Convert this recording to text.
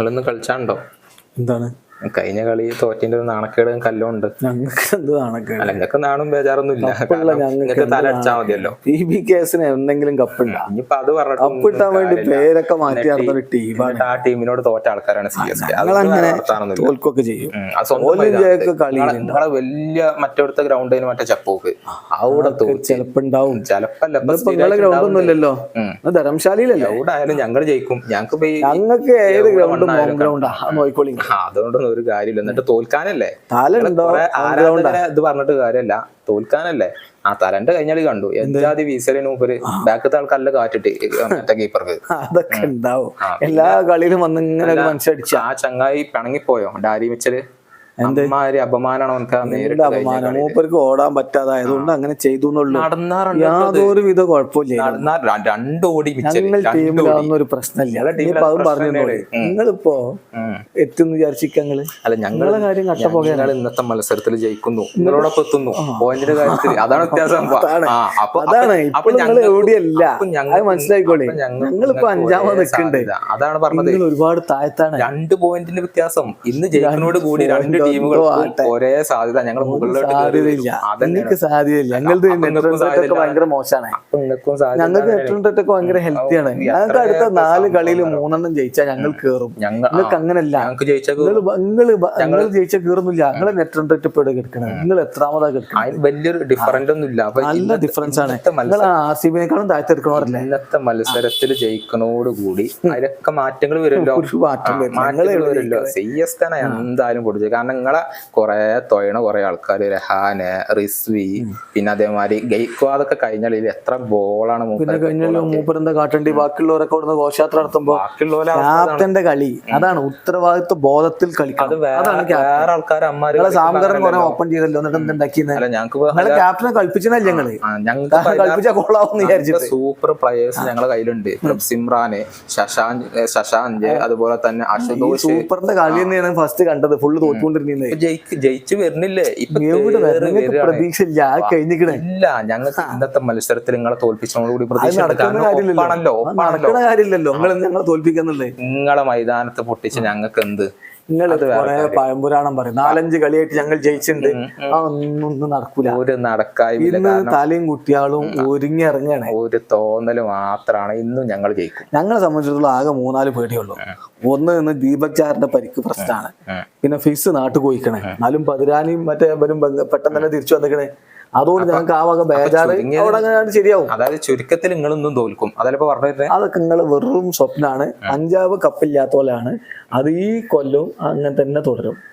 നിങ്ങളൊന്ന് കളിച്ചാണ്ടോ? എന്താണ്? കഴിഞ്ഞ കളി തോറ്റിന്റെ ഒരു നാണക്കേട് കല്ലോ ഉണ്ട് ഞങ്ങൾക്ക് എന്ത് നാണക്കേട്? അല്ല നിങ്ങൾക്ക് നാണും ബേജാറൊന്നും ഇല്ല ഞങ്ങൾക്ക് നിങ്ങൾക്ക് തല അടിച്ചാൽ മതിയല്ലോ. പി ബി കേസിന് എന്തെങ്കിലും കപ്പുണ്ട? ഇനിയിപ്പോ അത് പറഞ്ഞിട്ട് കപ്പിട്ടാൻ വേണ്ടി പേരൊക്കെ മാറ്റി നടന്ന ഒരു ടീമാണ്. ആ ടീമിനോട് തോറ്റ ആൾക്കാരാണ് സി എസ് തോൽക്കൊക്കെ ചെയ്യും. നിങ്ങളെ വലിയ മറ്റടുത്ത ഗ്രൗണ്ടിന് മറ്റേ ചപ്പോക്ക്. അവിടെ ചിലപ്പോണ്ടാവും. ചിലപ്പല്ല. ഗ്രൗണ്ട് ഒന്നും ഇല്ലല്ലോ ഉം. ധർമ്മശാലയിലല്ലോ എവിടെ ആയാലും ഞങ്ങൾ ജയിക്കും. ഞങ്ങൾക്ക് ഞങ്ങൾക്ക് ഏത് ഗ്രൗണ്ടും ഗ്രൗണ്ടാ നോയിക്കോളി അതുകൊണ്ടൊന്നും ഒരു കാര്യമില്ല. എന്നിട്ട് തോൽക്കാനല്ലേ? ആരാധകരെ ഇത് പറഞ്ഞിട്ട് കാര്യമല്ല തോൽക്കാനല്ലേ? ആ തലന്റെ കഴിഞ്ഞാൽ കണ്ടു. എന്താതി വീസലിന് മൂപ്പര്? ബാക്കത്തെ ആൾക്കാരുടെ കാറ്റിട്ട് മറ്റേ കീപ്പർക്ക് അതൊക്കെ ഉണ്ടാവും. എല്ലാ കളിയിലും വന്ന് ഇങ്ങനെ ആ ചങ്ങായി പിണങ്ങിപ്പോയോ? ഡാരി വെച്ചൽ ആ നേരിട്ട് അപമാനം മൂപ്പർക്ക് ഓടാൻ പറ്റാതായതുകൊണ്ട് അങ്ങനെ ചെയ്തു എന്നുള്ളൂ. യാതൊരു വിധ കുഴപ്പമില്ല. രണ്ടോടി ഞങ്ങൾ ടീമിലാവുന്ന ഒരു പ്രശ്നമില്ല. ഇനിയിപ്പോ അത് പറഞ്ഞു നിങ്ങളിപ്പോ. എത്തുന്നു വിചാരിച്ചിക്കങ്ങൾ അല്ല ഞങ്ങളെ കാര്യം കട്ടപ്പോ ഞങ്ങൾ ഇന്നത്തെ മത്സരത്തിൽ ജയിക്കുന്നു. നിങ്ങളോടൊപ്പം എത്തുന്നു. പോയിന്റിന്റെ കാര്യത്തിൽ അതാണ് വ്യത്യാസം. അതാണ്. ഇപ്പൊ ഞങ്ങൾ എവിടെയല്ല. ഞങ്ങൾ- മനസ്സിലായിക്കോളെ. ഞങ്ങളിപ്പോ അഞ്ചാമത് ഒരേ നിൽക്കണ്ടേ? അതാണ് പറഞ്ഞത്. ഒരുപാട് താഴത്താണ് രണ്ട് പോയിന്റിന്റെ വ്യത്യാസം. ഇന്ന് ജയിക്കുന്നോട് കൂടി രണ്ട് ടീമുകൾക്കും ഒരേ സാധ്യത ഞങ്ങൾ മുകളിലോട്ട് സാധ്യതയില്ല. ഞങ്ങൾക്ക് സാധ്യതയില്ല. നെറ്റ് ഭയങ്കര മോശമാണ് ഞങ്ങൾക്ക് നെറ്റ് ഒക്കെ ഭയങ്കര ഹെൽത്തിയാണ് ഞങ്ങൾക്ക് അടുത്ത നാല് കളിയിൽ മൂന്നെണ്ണം ജയിച്ചാൽ ഞങ്ങൾ കേറും. ഞങ്ങൾക്ക് അങ്ങനല്ല. ഞങ്ങൾ ജയിച്ച കീറുന്നില്ല. നിങ്ങൾ നെറ്റ് റേറ്റ് കിടക്കണം. നിങ്ങൾ എത്രാമതാ കിടക്കണം? വലിയൊരു ഡിഫറന്റ് ഒന്നും ഇല്ല നല്ല ഡിഫറൻസ് ആണ്. ആർ സി ബിനേക്കാളും താഴ്ത്തെടുക്കണവരല്ലേ ഇന്നത്തെ മത്സരത്തിൽ ജയിക്കണോടുകൂടി അതിലൊക്കെ മാറ്റങ്ങൾ വരുമല്ലോ. മാറ്റങ്ങൾ വരുമല്ലോ. സി എസ് തന്നെ എന്തായാലും കൊടുത്തു കാരണം നിങ്ങളെ കുറെ തൊയണ കുറെ ആൾക്കാർ രഹാന് റിസ്വി പിന്നെ അതേമാതിരി ഗെയ്ക്വാദൊക്കെ കഴിഞ്ഞാൽ ഇത് എത്ര ബോളാണ് പിന്നെ കഴിഞ്ഞല്ലോ മൂപ്പരെന്താ കാട്ടേണ്ടി? ബാക്കിയുള്ളവരൊക്കെ ഘോഷയാത്ര നടത്തുമ്പോ ബാക്കിയുള്ളവരെ ക്യാപ്റ്റന്റെ കളി. അതാണ് ഉത്തരവാദിത്വ ബോധത്തിൽ കളിക്കണം. അതാണ് ക്യാപ്റ്റൻ. വേറെ ആൾക്കാർ അമ്മാര് നിങ്ങളെ സാമകരം കുറെ ഓപ്പൺ ചെയ്തല്ലോ? എന്നിട്ട് എന്തുണ്ടാക്കിയെന്ന് അല്ല ഞങ്ങൾക്ക് ക്യാപ്റ്റനെ ഞങ്ങൾ? ഞങ്ങൾക്ക് കളിപ്പിച്ച സൂപ്പർ പ്ലയേഴ്സ് ഞങ്ങളെ കയ്യിലുണ്ട്. സിമ്രാന് ശശാന്ത് ശശാന്ത് അതുപോലെ തന്നെ അശുതോഷ്. സൂപ്പറിന്റെ കളി തന്നെയാണ് ഫസ്റ്റ് കണ്ടത്. ഫുള്ള് തോറ്റുകൊണ്ടിരുന്നത് ജയിക്ക് ജയിച്ചു വരുന്നില്ലേ? ഇല്ല ആ കഴിഞ്ഞിക്കണേ. ഇല്ല ഞങ്ങൾക്ക് ഇന്നത്തെ മത്സരത്തിൽ നിങ്ങളെ തോൽപ്പിച്ചോടുകൂടി പ്രതീക്ഷ. കാര്യമില്ലല്ലോ. നിങ്ങൾ ഞങ്ങളെ നിങ്ങളെ മൈതാനത്ത് പൊട്ടിച്ച് ഞങ്ങൾക്ക് എന്ത് നിങ്ങൾ കൊറേ പഴംപുരാണം പറയും. നാലഞ്ച് കളിയായിട്ട് ഞങ്ങൾ ജയിച്ചിട്ടുണ്ട്. ആ ഒന്നും നടക്കൂല. ഒരു നടക്കായില്ല ഇന്ന് തലയും കുട്ടികളും ഒരുങ്ങി ഇറങ്ങുകയാണ് ഒരു തോന്നൽ മാത്രമാണ് ഇന്നും ഞങ്ങൾ ജയിക്കും. ഞങ്ങളെ സംബന്ധിച്ചിടത്തോളം ആകെ മൂന്നാൽ പേടിയുള്ളൂ. ഒന്ന് ഇന്ന് ദീപക് ചാറിന്റെ പരിക്ക് പ്രശ്നമാണ്. പിന്നെ ഫിസ് നാട്ടു കോയിക്കണേ എന്നാലും പതിരാനിയും മറ്റേ പെട്ടെന്ന് തന്നെ തിരിച്ചു വന്നിക്കണേ. അതുകൊണ്ട് ഞങ്ങൾക്ക് ആ വക ബേജാറ് അവിടെ ശരിയാവും. അതായത് ചുരുക്കത്തിൽ നിങ്ങളൊന്നും തോൽക്കും. അതല്ലേ പറഞ്ഞു അതൊക്കെ നിങ്ങൾ വെറും സ്വപ്നമാണ് പഞ്ചാബ് കപ്പില്ലാത്ത പോലെയാണ്. അത് ഈ കൊല്ലവും അങ്ങനെ തന്നെ തുടരും.